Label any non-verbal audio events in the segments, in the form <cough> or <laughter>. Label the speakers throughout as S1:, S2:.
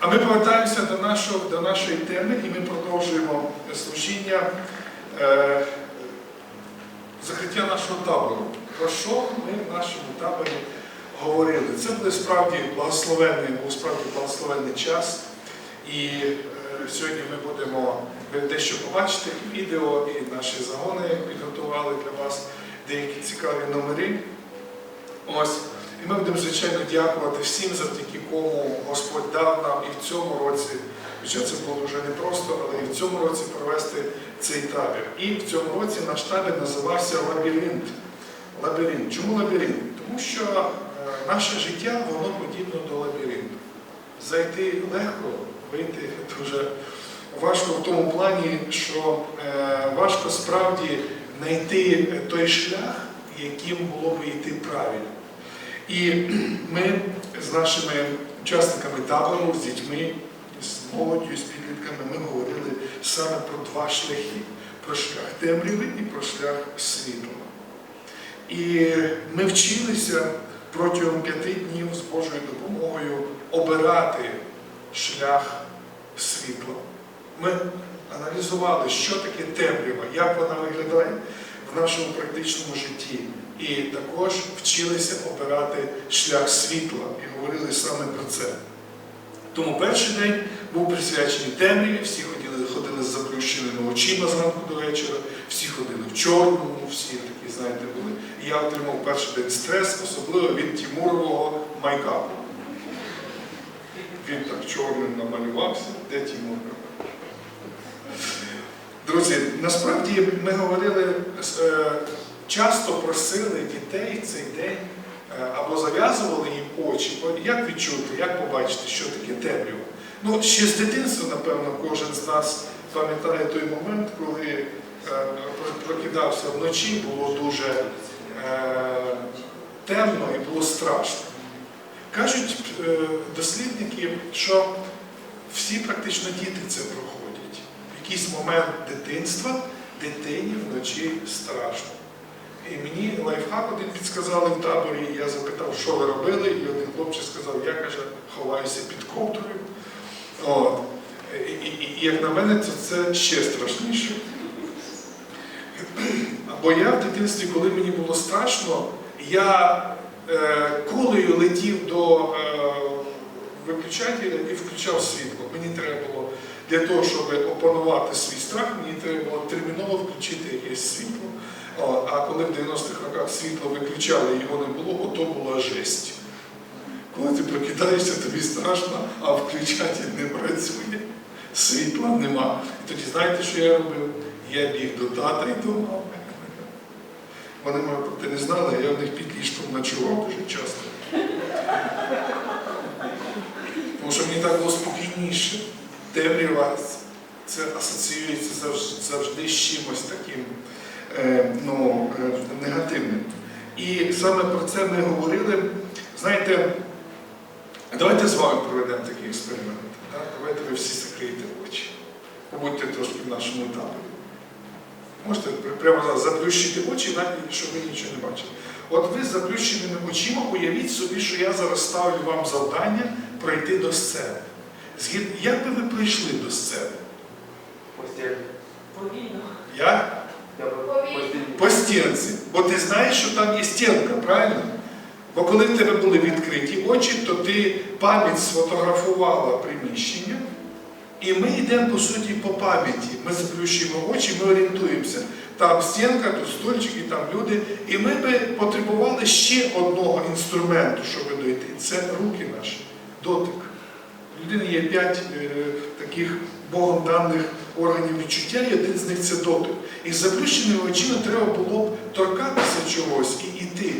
S1: А ми повертаємося до, нашого, до нашої теми і ми продовжуємо служіння е, закриття нашого табору. Про що ми в нашому таборі говорили? Це буде справді благословенний, був справді благословенний час. І е, сьогодні ми будемо ви дещо побачити і відео, і наші загони підготували для вас деякі цікаві номери. Ось. І ми будемо, звичайно, дякувати всім, завдяки кому Господь дав нам і в цьому році, хоча це було дуже непросто, але і в цьому році провести цей табір. І в цьому році наш табір називався Лабіринт. Лабіринт. Чому лабіринт? Тому що е, наше життя воно подібно до лабіринту. Зайти легко, вийти дуже важко в тому плані, що е, важко справді знайти той шлях, яким було би йти правильно. І ми з нашими учасниками табору, з дітьми, з молоддю, з підлітками, ми говорили саме про два шляхи: про шлях темряви і про шлях світла. І ми вчилися протягом п'яти днів з Божою допомогою обирати шлях світла. Ми аналізували, що таке темрява, як вона виглядає в нашому практичному житті. І також вчилися обирати шлях світла і говорили саме про це. Тому перший день був присвячений темряві, всі ходили, ходили з заплющеними очима зранку до вечора, всі ходили в чорному, всі такі, знаєте, були. І я отримав перший день стрес, особливо від Тімурового майкапу. Він так чорним намалювався, де Тімур? Друзі, насправді ми говорили, е, часто просили дітей цей день е, або зав'язували їм очі, як відчути, як побачити, що таке темрява. Ну, ще з дитинства, напевно, кожен з нас пам'ятає той момент, коли е, прокидався вночі, було дуже темно і було страшно. Кажуть дослідники, що всі практично діти це проходять. Якийсь момент дитинства дитині вночі страшно. І мені лайфхак один підсказали в таборі, я запитав, що ви робили, і один хлопчик сказав, я каже, ховаюся під ковдрою. От. І, і, і як на мене, то це ще страшніше. Бо я в дитинстві, коли мені було страшно, я е, кулею летів до е, виключателя і включав світло. Мені треба було для того, щоб опанувати свій страх, мені треба було терміново включити якесь світло. А коли в 90-х роках світло виключали, його не було, ото була жесть. Коли ти прокидаєшся, тобі страшно, а включатель не працює, світла нема. І тоді знаєте, що я робив? Я біг до тата і до. Вони мене про те не знали, я в них під ліжком ночував дуже часто. Тому що мені так було спокійніше. Темрява це асоціюється завжди, з чимось таким е, ну, е, негативним. І саме про це ми говорили. Знаєте, давайте з вами проведемо такий експеримент. Так? Давайте ви всі закриєте очі. Побудьте трошки в нашому таборі. Можете прямо зараз заплющити очі, навіть щоб ви нічого не бачили. От ви з заплющеними очима уявіть собі, що я зараз ставлю вам завдання пройти до сцени. Згід... Як би ви прийшли до сцени?
S2: Постель.
S3: Повільно.
S1: Я? По стінці. Бо ти знаєш, що там є стінка, правильно? Бо коли в тебе були відкриті очі, то ти пам'ять сфотографувала приміщення, і ми йдемо, по суті, по пам'яті. Ми заплющуємо очі, ми орієнтуємося. Там стінка, тут стульчики, там люди. І ми би потребували ще одного інструменту, щоб дойти. Це руки наші, дотик. У людини є п'ять е, таких Богом даних органів відчуття, і один з них це дотик. І з заплющеними очима треба було б торкатися чогось і йти.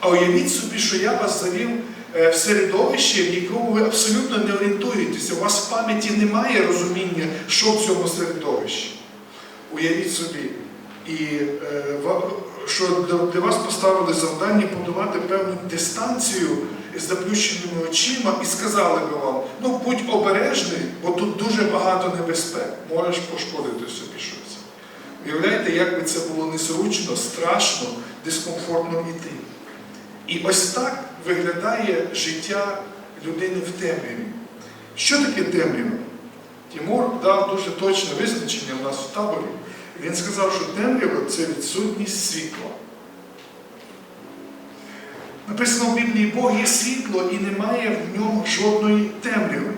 S1: А уявіть собі, що я вас завів е, в середовище, в якому ви абсолютно не орієнтуєтеся. У вас в пам'яті немає розуміння, що в цьому середовищі. Уявіть собі. І е, що для- вас поставили завдання подолати певну дистанцію заплющеними очима і сказали би вам, ну будь обережний, бо тут дуже багато небезпек, можеш пошкодити собі щось. Уявляєте, як би це було незручно, страшно, дискомфортно йти. І ось так виглядає життя людини в темряві. Що таке темрява? Тимур дав дуже точне визначення в нас в таборі. Він сказав, що темрява це відсутність світла. Написано в Біблії, Бог є світло і немає в ньому жодної темряви.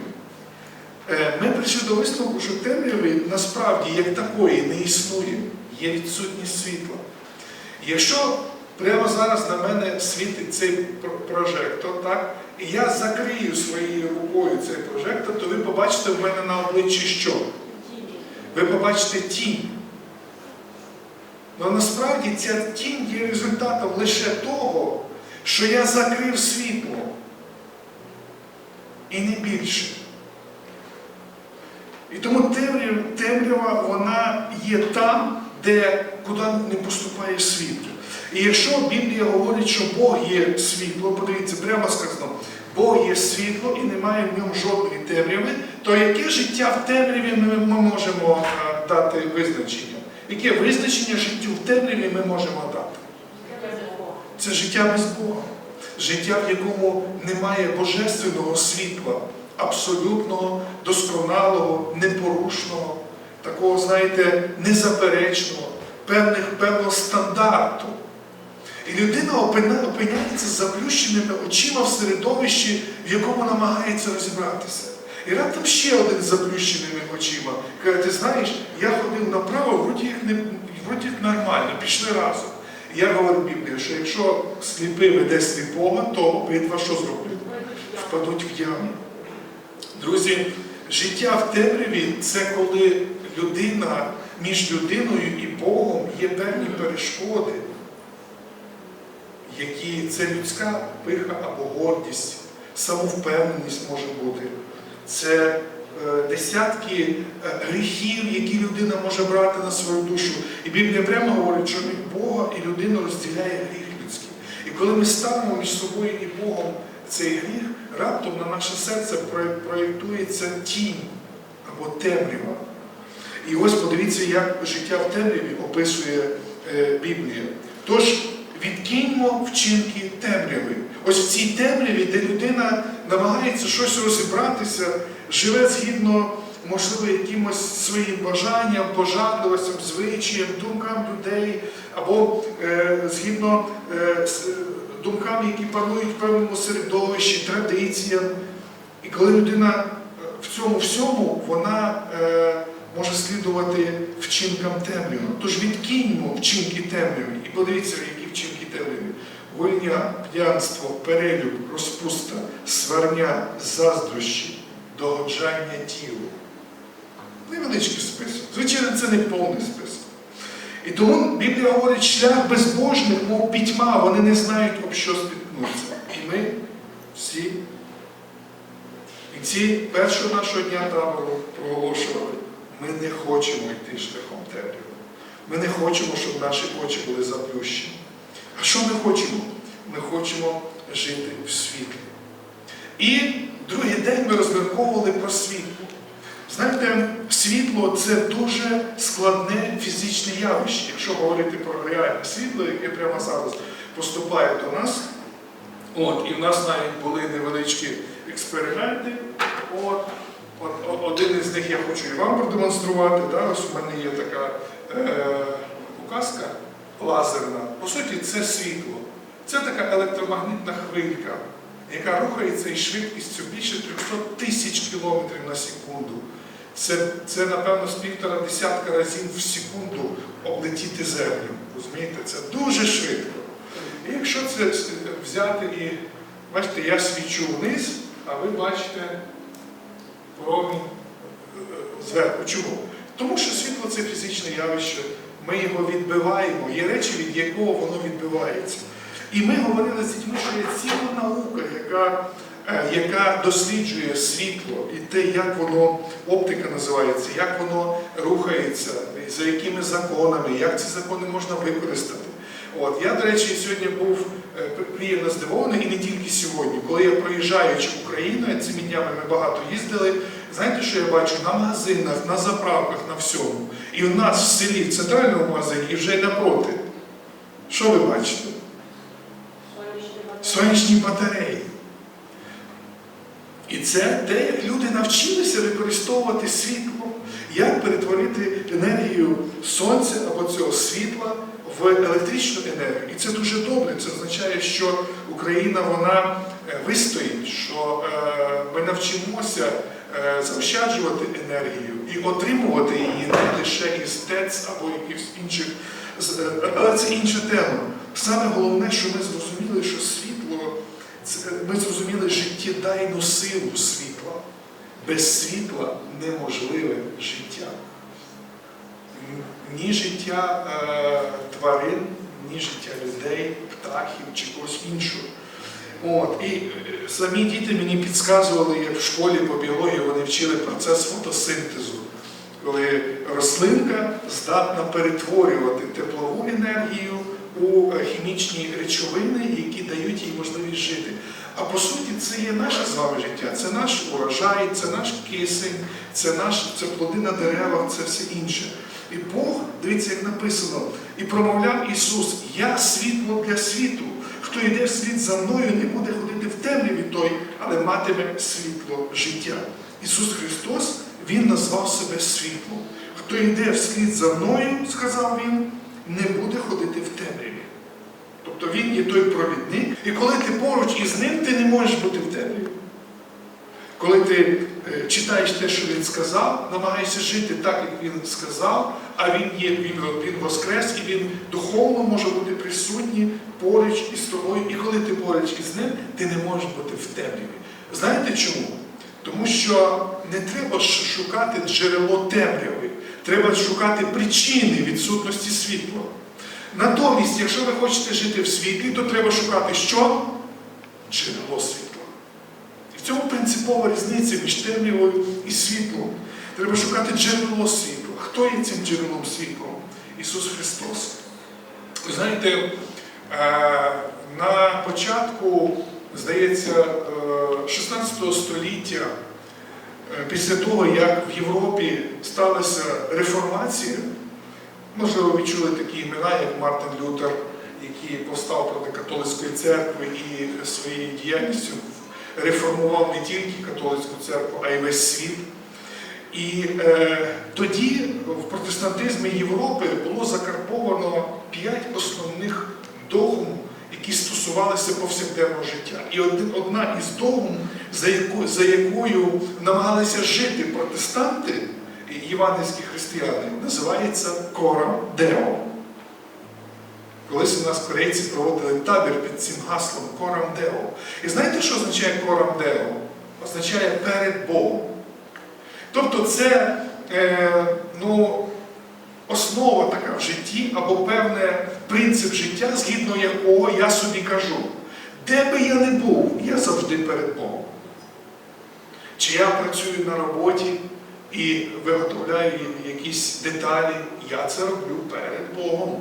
S1: Е, Ми прийшли до висновку, що темряви насправді як такої не існує, є відсутність світла. Якщо прямо зараз на мене світить цей прожектор, так, і я закрию своєю рукою цей прожектор, то ви побачите в мене на обличчі що? Ви побачите тінь. Але насправді ця тінь є результатом лише того, що я закрив світло. І не більше. І тому темрява, вона є там, де куди не поступає світло. І якщо Біблія говорить, що Бог є світло, подивіться, прямо сказано, Бог є світло і немає в ньому жодної темряви, то яке життя в темряві ми, можемо дати визначення? Яке визначення життю в темряві ми можемо дати? Це життя без Бога. Життя, в якому немає божественного світла, абсолютного, досконалого, непорушного, такого, знаєте, незаперечного, певних, певного стандарту. І людина опиняється з заплющеними очима в середовищі, в якому намагається розібратися. І раптом ще один з заплющеними очима. Каже, ти знаєш, я ходив направо, вроді як, не, вроді як нормально, пішли разом. Я говорю в Біблії, що якщо сліпий веде сліпого, то обидва що зроблять? Впадуть в яму. Друзі, життя в темряві це коли людина між людиною і Богом є певні перешкоди, які це людська пиха або гордість, самовпевненість може бути. Це десятки е, гріхів, які людина може брати на свою душу. І Біблія прямо говорить, що Бога і людину розділяє гріх людський. І коли ми ставимо між собою і Богом цей гріх, раптом на наше серце проєктується тінь або темрява. І ось подивіться, як життя в темряві описує е, Біблія. Тож відкиньмо вчинки темряви. Ось в цій темряві, де людина намагається щось розібратися, живе згідно, можливо, якимось своїм бажанням, пожадливостям, звичаєм, думкам людей, або е, згідно е, з- думкам, які панують в певному середовищі, традиціям. І коли людина е, в цьому всьому, вона е, може слідувати вчинкам темряви. Тож відкиньмо вчинки темряви і подивіться, які вчинки темряви. Войня, п'янство, перелюб, розпуста, сварня, заздрощі, догоджання тілу. Невеличкий список. Звичайно, це не повний список. І тому Біблія говорить, шлях безбожних, мов пітьма, вони не знають, об що спіткнуться. І ми всі і ці першого нашого дня табору проголошували, ми не хочемо йти шляхом темряви. Ми не хочемо, щоб наші очі були заплющені. А що ми хочемо? Ми хочемо жити в світлі. І другий день ми розмірковували про світло. Знаєте, світло це дуже складне фізичне явище, якщо говорити про реальне світло, яке прямо зараз поступає до нас. От, і в нас навіть були невеличкі експерименти. От, от, о- один із них я хочу і вам продемонструвати. Да? Ось у мене є така е, указка лазерна. По суті, це світло. Це така електромагнітна хвилька, яка рухається із швидкістю більше 300 тисяч кілометрів на секунду. Це, це, напевно, з півтора десятка разів в секунду облетіти землю. Розумієте, це дуже швидко. І якщо це взяти і, бачите, я свічу вниз, а ви бачите промінь е, зверху. Чому? Тому що світло це фізичне явище, ми його відбиваємо, є речі, від якого воно відбивається. І ми говорили з дітьми, що є ціла наука, яка, е, яка досліджує світло і те, як воно, оптика називається, як воно рухається, за якими законами, як ці закони можна використати. От, я, до речі, сьогодні був е, приємно здивований, і не тільки сьогодні. Коли я проїжджаючи Україною, цими днями ми багато їздили, знаєте, що я бачу? На магазинах, на заправках, на всьому. І у нас в селі, в центральному магазині, і вже напроти. Що ви бачите? Сонячні батареї. І це те, як люди навчилися використовувати світло, як перетворити енергію сонця або цього світла в електричну енергію. І це дуже добре. Це означає, що Україна вона е, вистоїть, що е, ми навчимося е, заощаджувати енергію і отримувати її не лише із ТЕЦ або якихось інших. Але це інша тема. Саме головне, що ми зрозуміли, що світло це ми зрозуміли життєдайну силу світла. Без світла неможливе життя. Ні життя е, тварин, ні життя людей, птахів чи когось іншого. От, і е, самі діти мені підказували, як в школі по біології вони вчили процес фотосинтезу, коли рослинка здатна перетворювати теплову енергію у е, хімічні речовини, які дають їй можливість жити. А по суті, це є наше з вами життя, це наш урожай, це наш кисень, це наш це плоди на деревах, це все інше. І Бог, дивіться, як написано, і промовляв Ісус: Я світло для світу. Хто йде вслід за мною, не буде ходити в темряві той, але матиме світло життя. Ісус Христос, Він назвав себе світлом. Хто йде вслід за мною, сказав Він, не буде ходити в темряві. Тобто він є той провідник, і коли ти поруч із ним, ти не можеш бути в темряві. Коли ти е, читаєш те, що він сказав, намагаєшся жити так, як він сказав, а він є, він, він воскрес, і він духовно може бути присутній поруч із тобою. І коли ти поруч із ним, ти не можеш бути в темряві. Знаєте чому? Тому що не треба шукати джерело темряви, треба шукати причини відсутності світла. Натомість, якщо ви хочете жити в світлі, то треба шукати що? Джерело світла. І в цьому принципова різниця між темрявою і світлом. Треба шукати джерело світла. Хто є цим джерелом світла? Ісус Христос. Ви знаєте, е, на початку, здається, е, 16 століття, е, після того, як в Європі сталася реформація, Можливо, ви чули такі імена, як Мартин Лютер, який повстав проти католицької церкви і своєю діяльністю реформував не тільки католицьку церкву, а й весь світ. І е, тоді в протестантизмі Європи було закарбовано п'ять основних догм, які стосувалися повсякденного життя. І одна із догм, за, яку, за якою намагалися жити протестанти, євангельські християни, називається Корам Део. Колись у нас корейці проводили табір під цим гаслом Корам Део. І знаєте, що означає Корам Део? Означає перед Богом. Тобто це е, ну, основа така в житті або певний принцип життя, згідно якого я собі кажу, де би я не був, я завжди перед Богом. Чи я працюю на роботі і виготовляю якісь деталі, я це роблю перед Богом.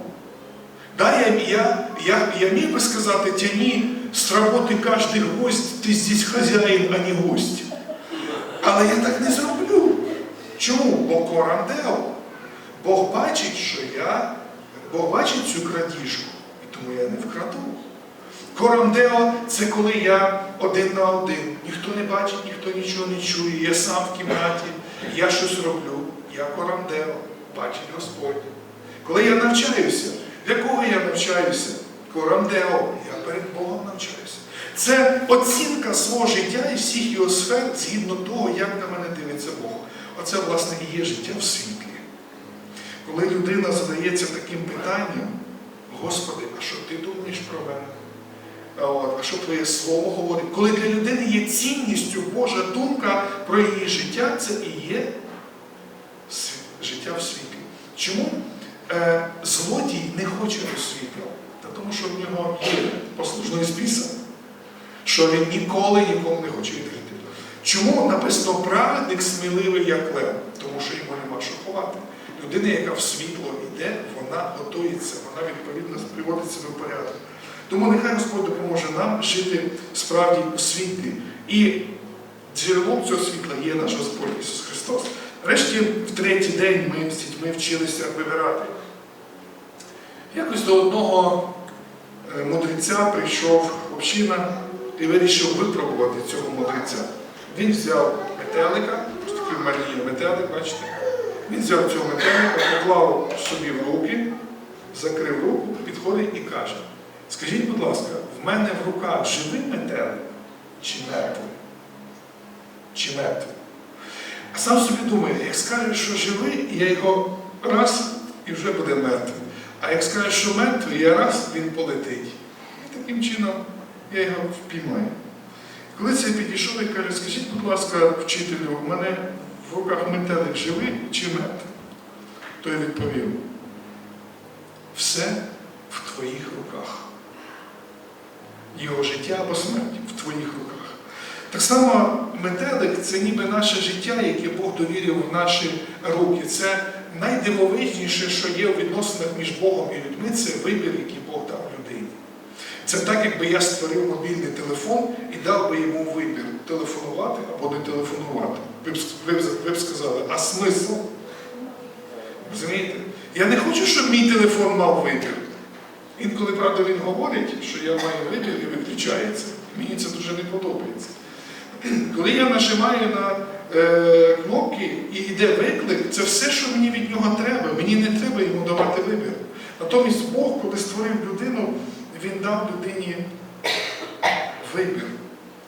S1: Да, я, я, я, я міг би сказати, тяни з роботи кожен гость, ти здесь хазяїн, а не гость. Але я так не зроблю. Чому? Бо корандео. Бог бачить, що я, Бог бачить цю крадіжку, і тому я не вкраду. Корандео це коли я один на один. Ніхто не бачить, ніхто нічого не чує. Я сам в кімнаті, я щось роблю. Я корандео, бачить Господь. Коли я навчаюся, для кого я навчаюся? Корандео, я перед Богом навчаюся. Це оцінка свого життя і всіх його сфер згідно того, як на мене дивиться Бог. Оце, власне, і є життя в світлі. Коли людина задається таким питанням, Господи, а що ти думаєш про мене? От, а що твоє слово говорить? Коли для людини є цінністю Божа думка про її життя, це і є життя в світлі. Чому е, злодій не хоче до світла? Та тому що в нього є послужний список, що він ніколи нікому не хоче відкрити. Чому написано праведник сміливий, як лев? Тому що йому нема що ховати. Людина, яка в світло йде, вона готується, вона відповідно приводить себе в порядок. Тому нехай Господь допоможе нам жити справді у світлі. І джерелом цього світла є наш Господь Ісус Христос. Врешті, в третій день ми з дітьми вчилися вибирати. Якось до одного е, мудреця прийшов община і вирішив випробувати цього мудреця. Він взяв метелика, ось такий є метелик, бачите? Він взяв цього метелика, поклав собі в руки, закрив руку, підходить і каже: Скажіть, будь ласка, в мене в руках живий метелик чи мертвий? Чи мертвий? А сам собі думає, як скаже, що живий, я його раз і вже буде мертвий. А як скаже, що мертвий, я раз він полетить. І таким чином я його впіймаю. Коли це підійшов і каже, скажіть, будь ласка, вчителю, в мене в руках метелик живий чи мертвий? Той відповів, все в твоїх руках. Його життя або смерть в твоїх руках. Так само метелик це ніби наше життя, яке Бог довірив в наші руки. Це найдивовижніше, що є у відносинах між Богом і людьми, це вибір, який. Це так, якби я створив мобільний телефон і дав би йому вибір телефонувати або не телефонувати. Ви б, ви ви б сказали, а смисл? Розумієте? Я не хочу, щоб мій телефон мав вибір. Інколи, правда, він говорить, що я маю вибір і виключається. Мені це дуже не подобається. Коли я нажимаю на е, кнопки і йде виклик, це все, що мені від нього треба. Мені не треба йому давати вибір. Натомість Бог, коли створив людину, він дав людині вибір.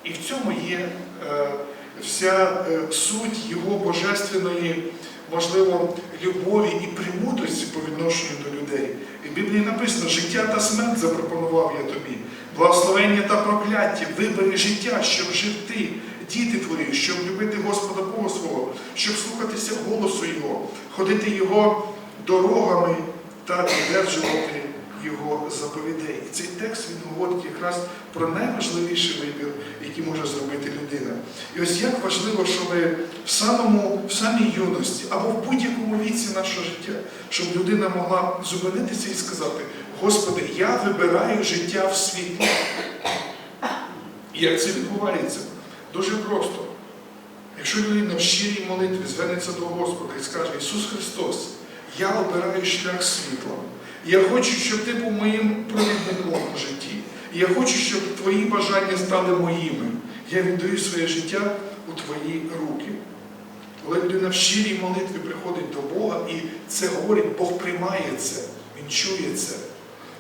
S1: І в цьому є е, вся е, суть його божественної, можливо, любові і примудрості по відношенню до людей. І в Біблії написано, життя та смерть запропонував я тобі, благословення та прокляття, вибери життя, щоб жив ти, діти твої, щоб любити Господа Бога свого, щоб слухатися голосу Його, ходити Його дорогами та додержувати Його заповідей. І цей текст він говорить якраз про найважливіший вибір, який може зробити людина. І ось як важливо, щоб в самому, в самій юності або в будь-якому віці нашого життя, щоб людина могла зупинитися і сказати: Господи, я вибираю життя в світлі. І як це відбувається? Дуже просто. Якщо людина в щирій молитві звернеться до Господа і скаже, Ісус Христос, я обираю шлях світла. Я хочу, щоб ти був моїм провідником у житті. Я хочу, щоб твої бажання стали моїми. Я віддаю своє життя у твої руки. Коли людина в щирій молитві приходить до Бога і це говорить, Бог приймає це, Він чує це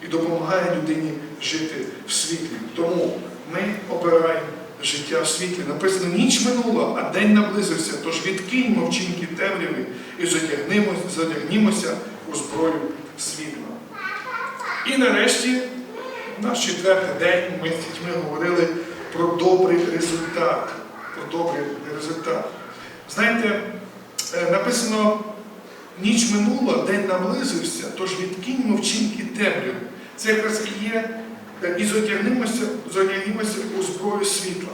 S1: і допомагає людині жити в світлі. Тому ми обираємо життя в світлі. Написано, ніч минула, а день наблизився, тож відкиньмо вчинки темряви і задягнімося, у зброю світла. І нарешті, наш четвертий день, ми з дітьми говорили про добрий результат. Про добрий результат. Знаєте, е, написано, ніч минула, день наблизився, тож відкиньмо вчинки темряви. Це якраз і є, е, і зодягнімося, зодягнімося у зброю світла.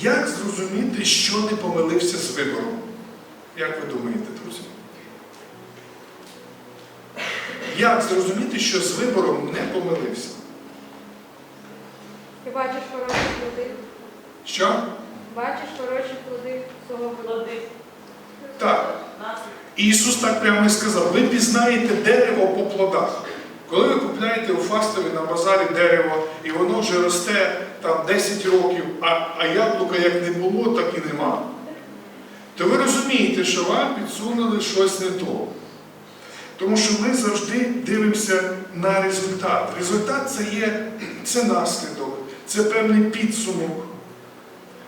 S1: Як зрозуміти, що не помилився з вибором? Як ви думаєте, друзі? Як зрозуміти, що з вибором не помилився?
S3: Ти бачиш хороші плоди,
S1: Що?
S3: бачиш хороші плоди свого плоди.
S1: Так. Ісус так прямо і сказав, ви пізнаєте дерево по плодах. Коли ви купляєте у фастові на базарі дерево, і воно вже росте там 10 років, а, а яблука як не було, так і нема, то ви розумієте, що вам підсунули щось не то. Тому що ми завжди дивимося на результат. Результат це є це наслідок, це певний підсумок.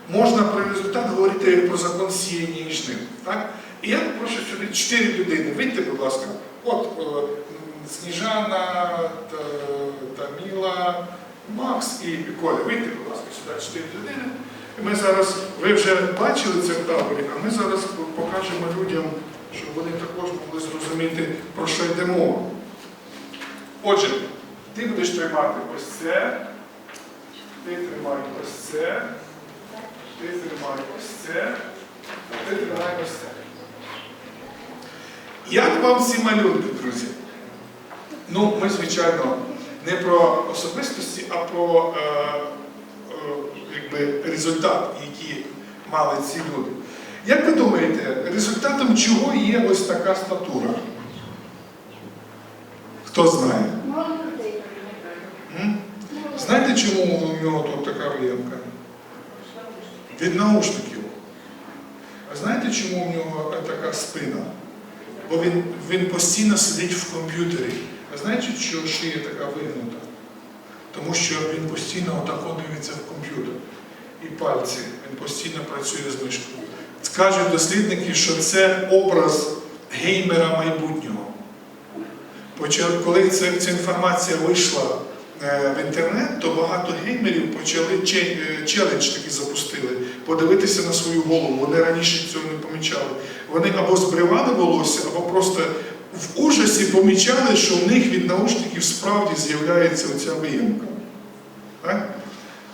S1: Можна про результат говорити про закон сіяння і жнив. Так? І я попрошу сюди чотири людини. Вийдьте, будь ласка. От Сніжана, Та- Таміла, Макс і Коля. Вийдьте, будь ласка, сюди чотири людини. Ми зараз, ви вже бачили це в таборі, а ми зараз покажемо людям, щоб вони також могли зрозуміти, про що йде мова. Отже, ти будеш тримати ось це, ти тримай ось це, ти тримай ось це, а ти тримай ось це. Як вам ці малюнки, друзі? Ну, ми, звичайно, не про особистості, а про е, е, якби, результат, який мали ці люди. Як ви думаєте, результатом чого є ось така статура? Хто знає? Знаєте, чому у нього тут така виявка? Від наушників. А знаєте, чому в нього така спина? Бо він, він постійно сидить в комп'ютері. А знаєте, що шия така вигнута? Тому що він постійно отак от дивиться в комп'ютер. І пальці, він постійно працює з мишкою. Скажуть дослідники, що це образ геймера майбутнього. Коли ця, інформація вийшла е, в інтернет, то багато геймерів почали е, челендж такий запустили, подивитися на свою голову. Вони раніше цього не помічали. Вони або збривали волосся, або просто в ужасі помічали, що в них від наушників справді з'являється оця виємка. Так?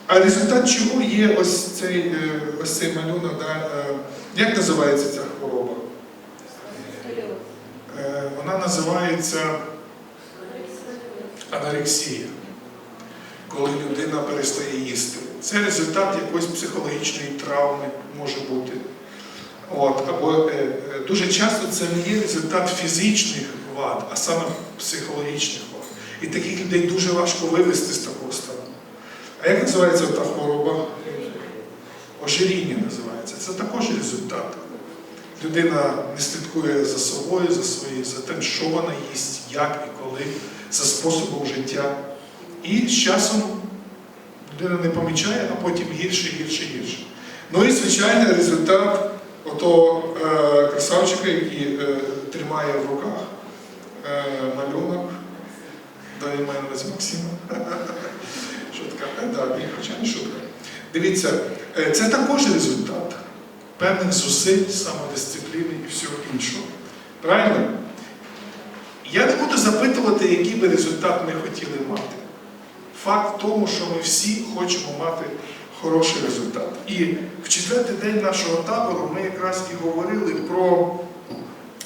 S1: А результат чого є ось цей, е, ось цей малюнок? Да? е, Як називається ця хвороба? Е, Вона називається анорексія, коли людина перестає їсти. Це результат якоїсь психологічної травми може бути. От, або е, дуже часто це не є результат фізичних вад, а саме психологічних вад. І таких людей дуже важко вивести з такого стану. А як називається та хвороба? Ожиріння називається. Це також результат. Людина не слідкує за собою, за своєю, за тим, що вона їсть, як і коли, за способом життя. І з часом людина не помічає, а потім гірше, гірше, гірше. Ну і звичайно результат ото е, красавчика, який е, тримає в руках е, малюнок. Дай мене Максима. <laughs> Шутка. Е, да, хоча не шутка. Дивіться, е, це також результат певних зусиль, самодисципліни і всього іншого. Правильно? Я не буду запитувати, який би результат ми хотіли мати. Факт в тому, що ми всі хочемо мати хороший результат. І в четвертий день нашого табору ми якраз і говорили про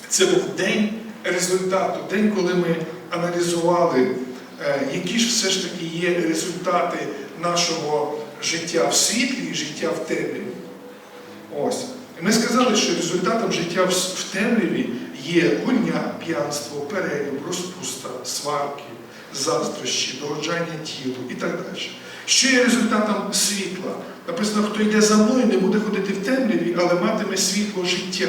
S1: це був день результату, день, коли ми аналізували, які ж все ж таки є результати нашого життя в світлі і життя в темряві. Ось. Ми сказали, що результатом життя в темряві є гульня, п'янство, перелюб, розпуста, сварки, заздрощі, догоджання тілу і так далі. Що є результатом світла? Написано, хто йде за мною, не буде ходити в темряві, але матиме світло життя.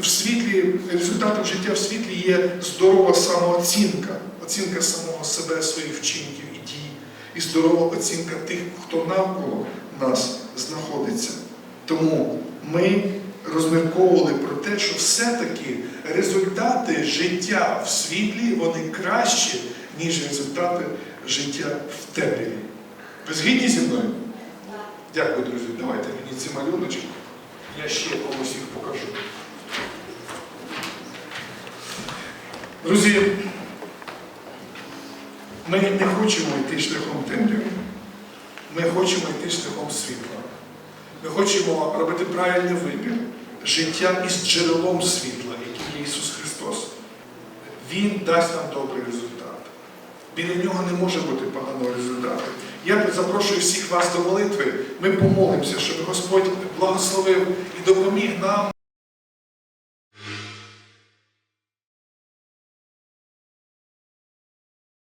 S1: В світлі, результатом життя в світлі є здорова самооцінка, оцінка самого себе, своїх вчинків і дій, і здорова оцінка тих, хто навколо нас знаходиться. Тому ми розмірковували про те, що все-таки результати життя в світлі вони кращі, ніж результати життя в темряві. Ви згідні зі мною? Дякую, друзі. Давайте мені ці малюночки. Я ще комусь їх покажу. Друзі, ми не хочемо йти шляхом темряви. Ми хочемо йти шляхом світла. Ми хочемо робити правильний вибір життя із джерелом світла, яким є Ісус Христос. Він дасть нам добрий результат. Біля нього не може бути поганого результату. Я запрошую всіх вас до молитви. Ми помолимося, щоб Господь благословив і допоміг нам.